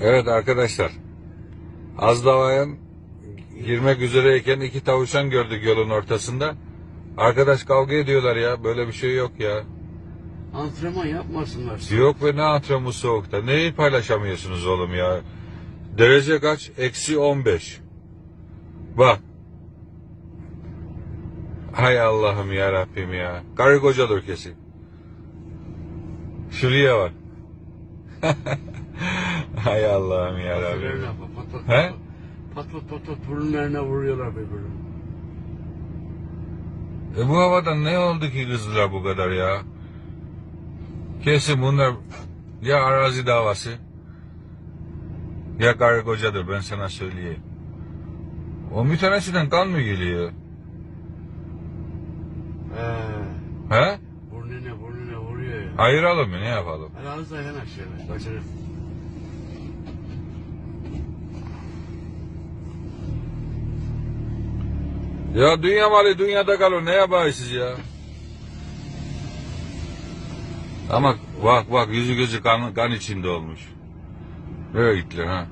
Evet arkadaşlar. Az davayan girmek üzereyken iki tavuşan gördük yolun ortasında. Arkadaş kavga ediyorlar ya. Böyle bir şey yok ya. Antrenman yapmasınlar. Yok be ne antrenmanı soğukta. Neyi paylaşamıyorsunuz oğlum ya? Derece kaç? Eksi 15. Bak. Hay Allah'ım ya Rabbim ya. Karı kocadır kesin. Şuraya bak. Hay Allah'ım ya Rabbim. bak, Patlat He? patlat. Patlat patlat burunlarına vuruyorlar birbirine. E bu havada ne oldu ki kızdılar bu kadar ya? Kesin bunlar ya arazi davası ya karı kocadır ben sana söyleyeyim. O bir tanesinden kan mı geliyor? He. He? Burnuna burnuna vuruyor ya. Ayıralım mı ne yapalım? Az daha yanaş şöyle. Ya dünya malı dünyada kalır ne yaparsınız ya? Ama bak bak yüzü gözü kan, kan içinde olmuş. Nereye gittiler ha?